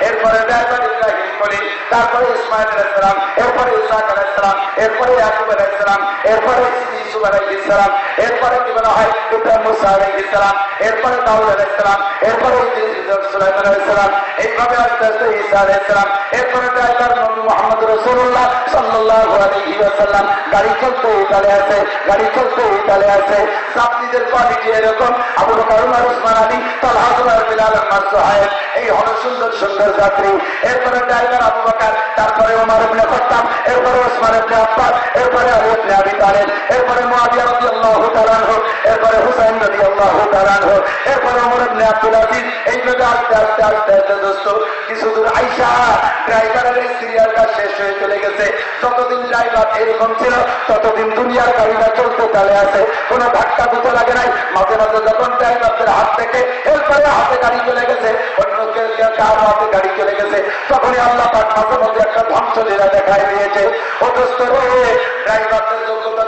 এরপরে তারপরে ইসমাইল আলাইসালাম এরপরে ইসাক আলাইসালাম এরপরে ইয়াকুব আলাইসালাম এরপরে ইসুফ আলাইসালাম এরপরে কি বলা হয়? ইব্রাহিম মুসা আলাইসালাম এরপরে দাউদ আলাইসালাম এরপরে সুলাইমান আলাইসালাম এইভাবে আস্তে আস্তে ঈসা আলাইসালাম এরপরে ড্রাইভার নবী মোহাম্মদ রসুল্লাহ সাল্লাল্লাহু আলাইহি ওয়াসাল্লাম, গাড়ি চলতে ইতালে আছে, গাড়ি চলতে ইতালে আছে যাত্রীদের কোয়ালিটি এরকম, আবু বকর, উমর ওসমান আলী, তালহা বিলাল আহমদ সোহাইব এই হলো সুন্দর সুন্দর যাত্রী, এরপরে ড্রাইভার আবু তারপরে ওমর ইবনে খাত্তাব, এরপরে ওসমান ইবনে আফফান, এরপরে আলী ইবনে আবি তালেব, এরপরে মুআবিয়া রাদিয়াল্লাহু তাআলা আনহু, এরপরে হুসাইন রাদিয়াল্লাহু তাআলা আনহু, এরপরে ওমর ইবনে আব্দুল আজিজ। এইভাবে আস্তে আস্তে আস্তে আস্তে দোস্ত, কিছু দূর আইসা ড্রাইভারের এই সিরিয়ালটা শেষ হয়ে চলে গেছে। যতদিন ড্রাইভার এরকম ছিল, ততদিন দুনিয়ার গাড়িটা চলতে চালে আছে। কোনো ধাক্কা দিতে লাগে নাই। মাঝে মাঝে যখন ড্রাইভারদের হাত থেকে এরপরে হাতে গাড়ি চলে গেছে, অন্য কেউ কার হাতে গাড়ি চলে গেছে। তখনই আল্লাহ পাক মাঝে একটা ধ্বংসলীলা দেখায় দিয়েছে। অথচ ড্রাইভারদের যোগ্যতা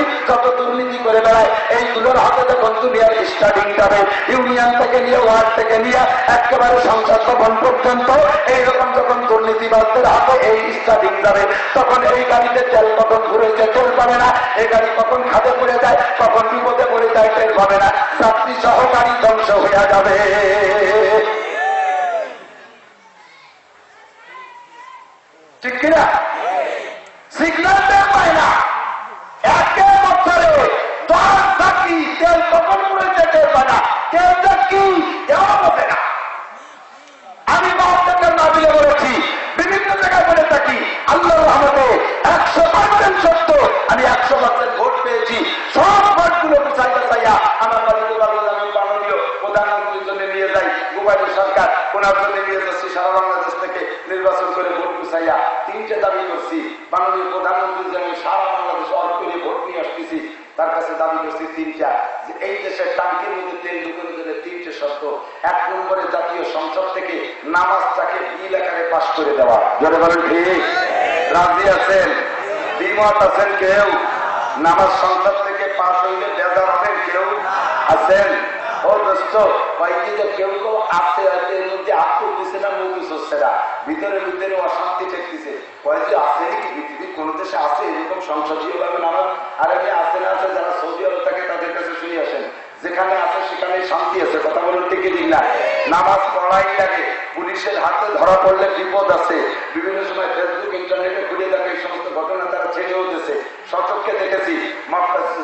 লুচ্ছনি যত দুর্নীতি করে বেড়ায়। এইগুলোর হাতে যখন দুনিয়ার স্টার্টিং যাবে ইউনিয়ন থেকে নিয়ে ওয়ার্ড থেকে নিয়ে, একেবারে সংসদ ভবন পর্যন্ত এইরকম যখন দুর্নীতিবাদদের হাতে এই স্টার্টিং যাবে তখন এই গাড়িতে তেল কখন ঘুরেছে তেল পাবে না। এই গাড়ি কখন খাদে পড়ে যায়, কখন বিপদে পড়ে যায়, তেল পাবে না। যাত্রী সহ গাড়ি ধ্বংস হয়ে যাবে। ঠিক কিনা? সিগন্যাল পায় না। একশো পার্সেন্ট আমি একশো পার্সেন্ট ভোট পেয়েছি। সব ভোটগুলো চাইতে চাইয়া আমার বাড়িতে নিয়ে যাই সরকার ওনার জন্য নিয়ে যাচ্ছি নির্বাচন করে ভোট গুছাইয়া তিনটে দাবি করছি মাননীয় প্রধানমন্ত্রীর জন্য সারা বাংলাদেশ অর্থ করে ভোট নিয়ে আসতেছি, তার কাছে দাবি করছি তিনটা, যে এই দেশের টাঙ্কির মধ্যে তেল ঢুকানোর জন্য তিনটে শর্ত। এক নম্বরে জাতীয় সংসদ থেকে নামাজটাকে বিল আকারে পাশ করে দেওয়া। জোরে বলেন ঠিক? রাজি আছেন? দ্বিমত আছেন কেউ? নামাজ সংসদ থেকে পাশ হইলে বেজার আছেন কেউ? আছেন? ও দোস্ত কেউ কেউ আছে আছে এর মধ্যে না, মুখ অশান্তি ঠেকতেছে নাকি পৃথিবীর কোন দেশে আছে, এরকম সংসদীয় ভাবে নামাজ আর এমনি আসতে না আছে যারা সৌদি আরব থাকে তাদের কাছে শুনে আসেন। যেখানে আছে, সেখানে শান্তি আছে। কথা বলুন ঠিক ঠিক না? নামাজ পড়াই লাগে। পুলিশের হাতে ধরা পড়লে বিপদ আছে। বিভিন্ন সময় ফেসবুক ইন্টারনেটে ঘুরে দেখে এই সমস্ত ঘটনা তারা ছেড়ে উঠেছে। সচককে দেখেছি।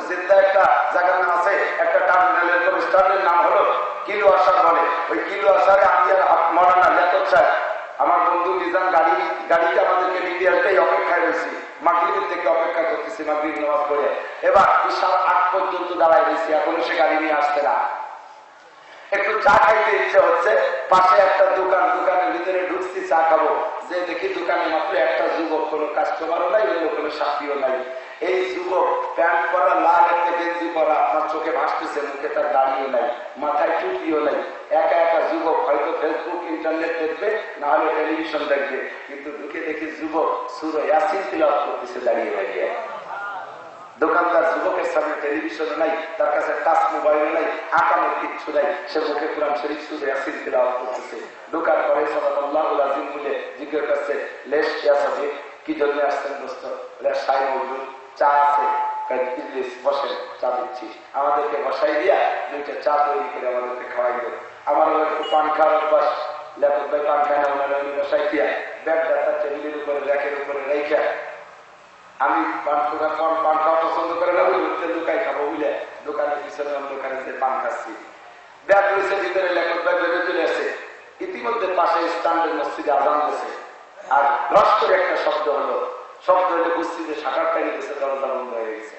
জিদ্দা একটা জায়গার নাম আছে, একটা টার্মিনালের স্টার্টের নাম হলো কিলো আসার বলে। ওই কিলো আসারে আমি আর মরানা লেখক সাহেব। আমার বন্ধু নিজাম গাড়ি আমাদেরকে আসতেই অপেক্ষায় রয়েছি। মাগরীবের থেকে অপেক্ষা করতেছি, মাগরীব নামাজ পড়ে। এবার বিশাল আট পর্যন্ত দাঁড়ায় রয়েছি, এখনও সে গাড়ি নিয়ে আসছে না। একটু চা খাইতে ইচ্ছে হচ্ছে, পাশে একটা দোকান, দোকানের ভিতরে ঢুকছি, চা খাব। যে দেখি দোকানে মাত্র একটা যুবক, কোনো কাস্টমারও নাই কোনো সাথীও নাই। এই যুবক প্যান্ট পরা, লাল একটা গেঞ্জি পরা, আপনার চোখে ভাসতেছে, মুখে তার দাঁড়িয়ে নাই, মাথায় টুপিও নাই। একা একা যুবক হয়তো ফেসবুক ইন্টারনেট দেখবে, না হলে টেলিভিশন দেখবে। কিন্তু ঢুকে দেখি যুবক সুরো ইয়াসিন তিলাপ করতেছে, দাঁড়িয়ে দাঁড়িয়ে। দোকানদার যুবকের সামনে টেলিভিশন নাই, তার কাছে টাচ মোবাইল নাই আঁকানোর কিচ্ছু নাই, সে মুখে কোরআন শরীফ সুরে আসির তিলাওয়াত করতেছে। দোকান করে সাল্লাল্লাহু আলাইহি বলে জিজ্ঞেস করছে, লেশ কি জন্য আসছেন দোস্ত লেশ সাই চা আছে বসেন, চা দিচ্ছি। আমাদেরকে বসাই দিয়া দুইটা চা তৈরি করে আমাদেরকে খাওয়াই দেবে আমার পান খাওয়ার অভ্যাস ভাই পান খায় না বসাই দিয়া ব্যাগটা তার টেবিলের উপরে, র্যাকের উপরে রেখে আমি পান খাওয়া পান খাওয়া পছন্দ করে না, ওই হচ্ছে খাব বুঝলে? দোকানের পিছনে অন্ধকারে যে পান খাচ্ছি। ব্যাগ রয়েছে, ভিতরে লেখক ব্যাগ ভেবে চলে আসে ইতিমধ্যে পাশে স্ট্যান্ডের মসজিদে আজান আর রস করে একটা শব্দ হলো শব্দ বুঝছি যে টাইম গেছে দরজা বন্ধ হয়ে গেছে।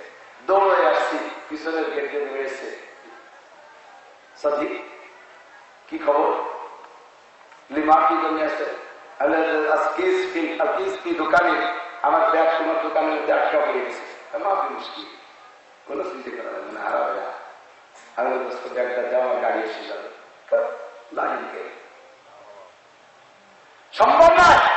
দৌড়ে আসছি, পিছনের গেট দিয়ে রয়েছে কি খবর? লিমা কি জন্য দোকানে? আমার ব্যাগ, তোমার দোকানের মধ্যে আটকা পড়ে গেছে। মাফি মুশকিল। কোনো চিন্তা করা যাবে না, হারাবে না। আমি দোস্ত, ব্যাগটা যাওয়া গাড়ি এসে যাবে। লাগিয়ে সম্ভব নয়!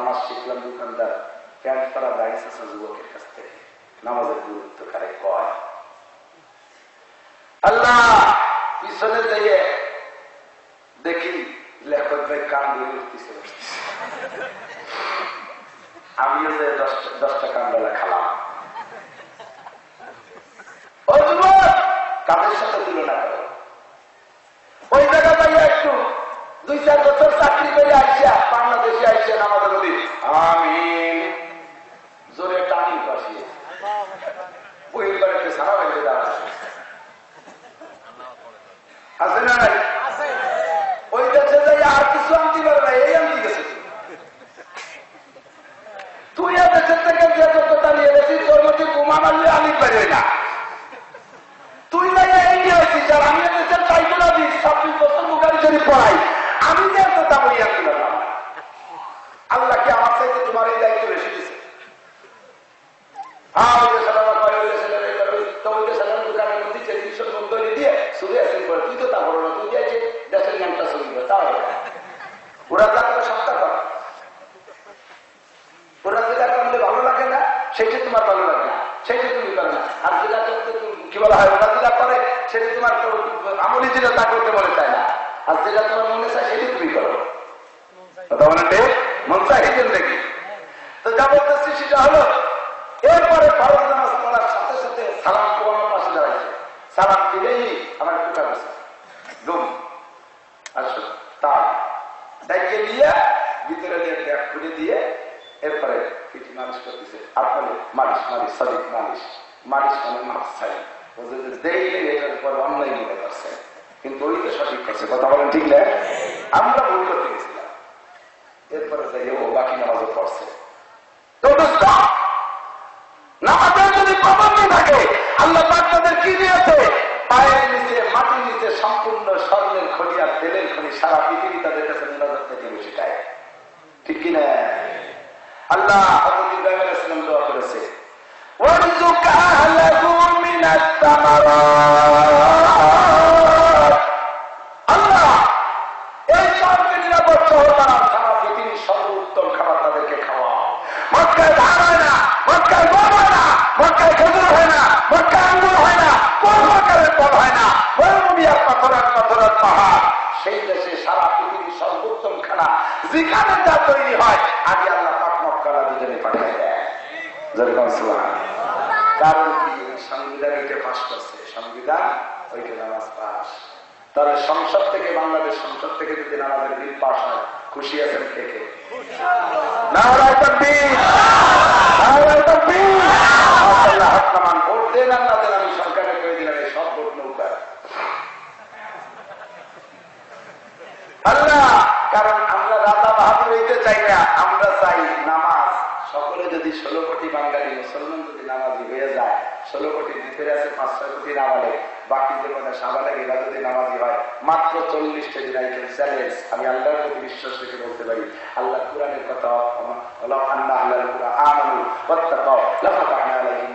নামাজ শিখলাম দোকানদার প্যান্ট তারা দাঁড়িয়েছে যুবকের কাছ থেকে। নামাজের গুরুত্ব কারে কয়? আল্লাহ, পিছনে যাইয়ে দেখি লেখক ভাই কান দিয়ে উঠতেছে আমিও যে দশটা দশটা কানবেলা খালাম ও যুবক কাদের সাথে তুলনা করো ওই জায়গা পাইয়া একটু দুই চার বছর চাকরি করে আসিয়া বাংলাদেশে আসছেন আমাদের নদী আমিন। জোরে টানি পাশিয়ে বইয়ের বাড়িতে সারা হয়েছে দাঁড়া। আছে না নাই? ওই দেশে যাই আর কিছু আনতে পারে না এই আনতে গেছে। তুই দেশের থেকে যে যোগ্যতা নিয়ে গেছিস তোর মধ্যে বোমা মারলে আনি পারবে না তুই যাই ইন্ডিয়া হয়েছিস আর আমি দেশের টাইগুলা দিস ছাব্বিশ বছর মুখারি শরীফ পড়াই আমি যে এত তা বই আনতে পারলাম না। আল্লাহকে আমার চাইতে তোমার এই দায়িত্ব বেশি দিছে হ্যাঁ ওই দেশের আবার কয়, ওই দেশের আবার এই করে, ওই- তো ওই দেশের আবার দোকানের মধ্যে যে জিনিসের বন্ধ করে দিয়ে শুধু আসেন করে তুই তো তা বলো না তুই যাইছে দেশের জ্ঞানটা শুনবে তাও হবে না। ওরা যা করে সপ্তাহ করে ভালো লাগে না, সেটা তোমার ভালো লাগে না তুমি আর যেটা কি বলা সেটা তোমার আমলি যেটা তা করতে মনে চায় আর যেটা তোমার মনে চায় তুমি করো। কথা তো যা বলতেছি হলো, এরপরে ফরজ সাথে সাথে সালাম তোমার পাশে দাঁড়াইছে। সালাম দিলেই আমার নিয়ে ব্যাগ খুলে দিয়ে এরপরে কিছু মালিশ করতেছে আপনাদের মালিশ মালিশ সঠিক মালিশ মালিশ মানে মাছ ছাই কি দিয়েছে? পায়ের নিচে, মাটির নিচে সম্পূর্ণ স্বর্ণের আর তেলের খনি সারা পৃথিবী তাদের কাছে নিরাপদ থেকে বেশি ঠিক কিনা আল্লাহ হযরত ইব্রাহিম আলাইহিস সালাম দোয়া করেছে। আল্লাহ, এই চারটি নিরাপদ সহ তারা সারা তাদেরকে খাওয়াও। মক্কায় হয় না, মক্কায় হয় না, মক্কায় খেজুর হয় না, মক্কায় হয় না, কোন প্রকারের হয় না। বৈরবিয়ার পাথরের পাথরের পাহাড়, সেই দেশে সারা পৃথিবীর সর্বোত্তম খানা যেখানে যা তৈরি হয় আগে আল্লাহ কারণ কি সংবিধান এটা পাশ করছে। সংবিধান ওইটা নামাজ পাস। তাহলে সংসদ থেকে বাংলাদেশ সংসদ থেকে যদি নামাজের বিল পাশ হয় খুশি আছেন থেকে নারায় তাকবীর! নারায় তাকবীর! মাশাআল্লাহ, হাত নামান। ভোট দেন আর না দেন, আমি সরকারে করে দিলাম এই সব ভোট নৌকা আল্লাহ কারণ আমরা রাজা বাহাদুর হইতে চাই না আমরা চাই নামাজ সকলে যদি ষোলো কোটি বাঙালি মুসলমান যদি নামাজি হয়ে যায় ষোলো কোটির ভিতরে আছে, পাঁচ ছয় কোটি নামালে। বাকি যে কোনো সাবালে এরা যদি নামাজি হয়, মাত্র চল্লিশটা দিন আইটেম চ্যালেঞ্জ আমি আল্লাহর প্রতি বিশ্বাস রেখে বলতে পারি, আল্লাহ কোরআনের কথা আল্লাহ আল্লাহ আল্লাহর কোরআন আমানু ওয়াত্তাকাও লাফাতাহনা আলাইহিম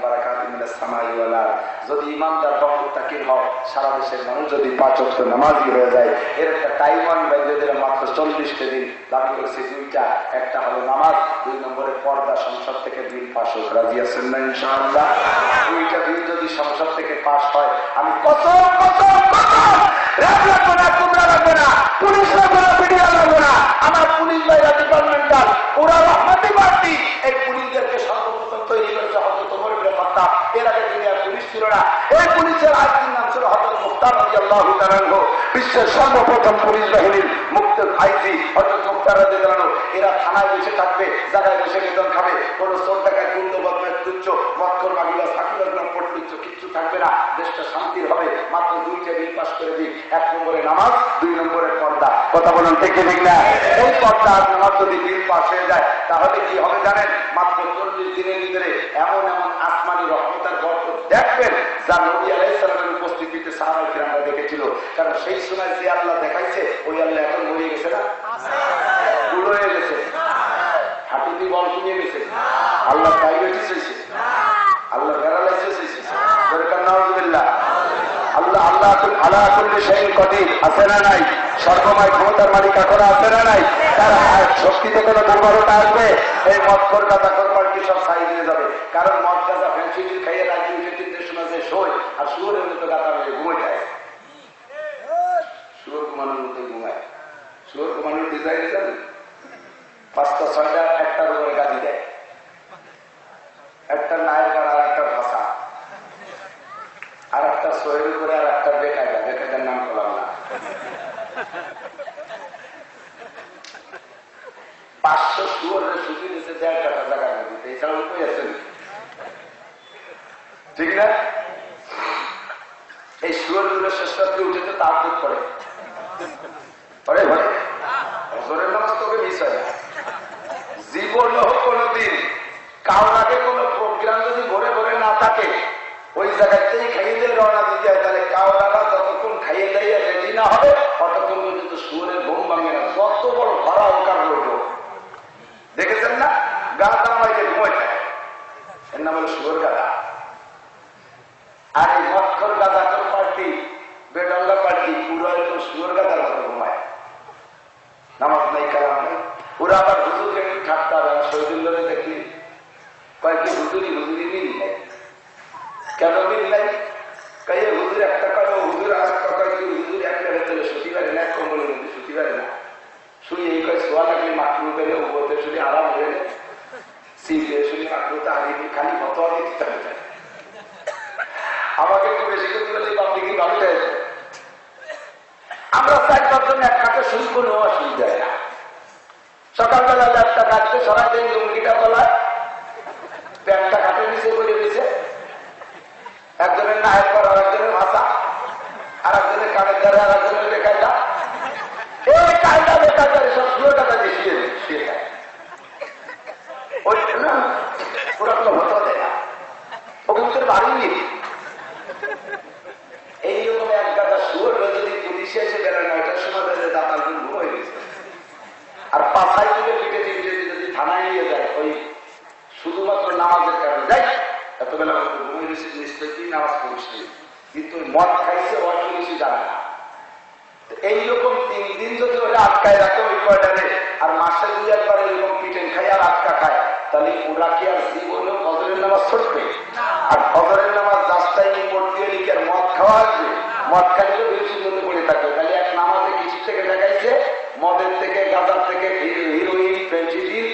যদি ইমানদার ভক্ত তাকির হও সারা দেশের মানুষ যদি পাঁচ ওয়াক্ত নামাজি হয়ে যায়, এর একটা টাইমান বেঁধে মাত্র চল্লিশটা দিন দাবি করেছে দুইটা। একটা হলো নামাজ, দুই নম্বরে পর্দা সংসদ থেকে বিল পাশ হোক। রাজি আছেন না ইনশাআল্লাহ? দুইটা বিল যদি সংসদ থেকে পাশ হয়, আমি কত কত কত? র্যাব না? তোমরা লাগবে না? পুলিশ বিশ্বের সর্বপ্রথম পুলিশ বাহিনীর মুক্ত আইসি অর্থাৎ মুক্তার যে এরা থানায় বসে থাকবে, জায়গায় বসে বেতন খাবে। কোনো টাকায় কুন্দ বদমের তুচ্ছ মক্কর তুচ্ছ কিচ্ছু থাকবে না। দেশটা শান্তির হবে। মাত্র দুইটা বিল পাস করে দিই এক নম্বরে নামাজ, দুই নম্বরে পর্দা। কথা বলুন ঠিক কি ঠিক না? এই পর্দা নামাজ যদি বিল পাস হয়ে যায়, তাহলে কি হবে জানেন? মাত্র চল্লিশ দিনের ভিতরে এমন এমন আসমানি রহমতার গল্প দেখবেন, যা নবী আলাইসালামের উপস্থিতিতে সাহাবাই আমরা দেখেছিল। কারণ সেই সময় যে আল্লাহ দেখাইছে, ওই আল্লাহ এখন মরিয়ে গেছে না? বুড়ো হয়ে গেছে। হাঁটুটি বল নিয়ে গেছে। আল্লাহ ডায়াবেটিস হয়েছে আল্লাহ প্যারালাইসিস হয়েছে হয়ে কারণ মদ তিনটে যে শোয়, আর গাতা হয়ে শুয়োর শুয়োর ঘুমানোর ডিজাইন জানেন? পাঁচটা, ছয়টা একটার উপরে গাড়ি দেয় একটা নায়ের গাড় আর একটা ভাষা আর একটা সোয়ের উপরে আর একটা বেকায়দা বেকায়দার নাম করলাম না পাঁচশো শুয়ারের সুযোগ নিচে দেড় টাকা জায়গা দিতে এছাড়া উপায় আছে নাকি? ঠিক না এই শুয়ারগুলো শেষ রাত্রে উঠে তো তার করে পরে ঘরে হজরের নামাজ তোকে মিস হয় না জীবনেও কোনোদিন কারোর আগে কোনো প্রোগ্রাম যদি ভরে ভরে না থাকে ওই জায়গাতেই খাইয়ে রওনা দিতে হয় তাহলে কাওড়ারা যতক্ষণ খাইয়ে দিয়ে রেডি না হবে। ততক্ষণ পর্যন্ত সুরের ঘুম ভাঙে না। যত বড় ভরা ওকার রইল দেখেছেন না? গা দামাইতে ঘুমাই থাকে এর নাম হলো সুর গাদা আর এই মৎকর গাদাকর পার্টি বেডঙ্গা পার্টি, পুরো একদম সুর গাদার মতো ঘুমায়। নামাজ নাই, কালাম ওরা আবার হুজুরকে ঠাট্টা শহীদুল্লাহ দেখলি কয়েকটি হুজুরি হুজুরি মিল নাই কেন মিল নাই কাই হুজুর একটা কয় ও হুজুর আর একটা কয় কি হুজুর এক জায়গায় চলে শুতি পারে না এক কম্বলের মধ্যে শুতি পারে না শুনি এই কয় সোয়া লাগলে মাকরু পেলে উপরতে শুনি আরাম হয়ে যায় সিলে শুনি মাকরুতে আগে খালি কত আগে দিতে হবে আমাকে একটু বেশি করতে পারলে পাবলিক ভালো যায় চার পাঁচজন এক শুরু না। সকালবেলা লুঙ্গিটা কাটে নিচে একজনের পর আর একজনের ভাষা আর একজনের কানের দ্বারা আর একজনের এই কায়দা সব শুয়োটাটা দিয়ে শুয়ে শুয়ে ওই না হতো দেয় না। বাড়ি নিয়ে এতবেলা হয়তো ঘুমিয়ে গেছে নিশ্চয় কি? নামাজ পড়িস নি। কিন্তু মদ খাইছে অল্প বেশি জানে না। এইরকম তিন দিন যদি ওরা আটকায় রাখে ওই কয়টারে, আর মাসে দুই একবার এরকম পিটেন খাই আর আটকা খায়, তাহলে ওরা কি আর জীবনেও ফজরের নামাজ ছুটবে? আর ফজরের নামাজ রাস্তায় নিয়ে পড়তে হলে কি আর মদ খাওয়া আসবে? মদ খাইলে বেশি মধ্যে পড়ে থাকবে। তাহলে এক নামাজে কিছু থেকে দেখাইছে? মদের থেকে, গাঁজার থেকে হিরোইন, ফেন্সিডিল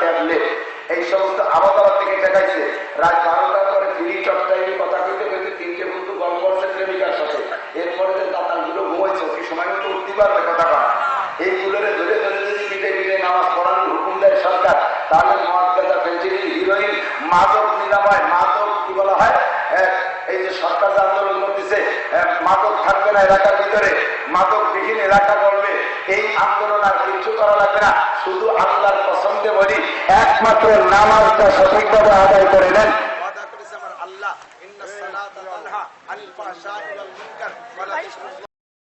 ট্যাবলেট। এই সমস্ত আবহাওয়া থেকে দেখাইছে, রাত বারোটার পরে ফ্রি চট্টাই কথা কইতে কইতে তিনটে বন্ধু করছে প্রেমিকার সাথে। এরপরে যে দাতালগুলো ঘুমাইছে কি সময় মতো উঠতে পারবে কথা কয় এইগুলোরে ধরে ধরে যদি পিঠে পিঠে নামাজ পড়ানোর হুকুম দেয় সরকার, তাহলে মহাত্মা ফেন্সিডিল হিরোইন মাদক নিরাময় এলাকার ভিতরে মাদক বিহীন এলাকা করবে এই আন্দোলন আর কিছু করা লাগবে না। শুধু আল্লাহর পছন্দে বলি, একমাত্র নামাজটা সঠিকভাবে আদায় করে নেন।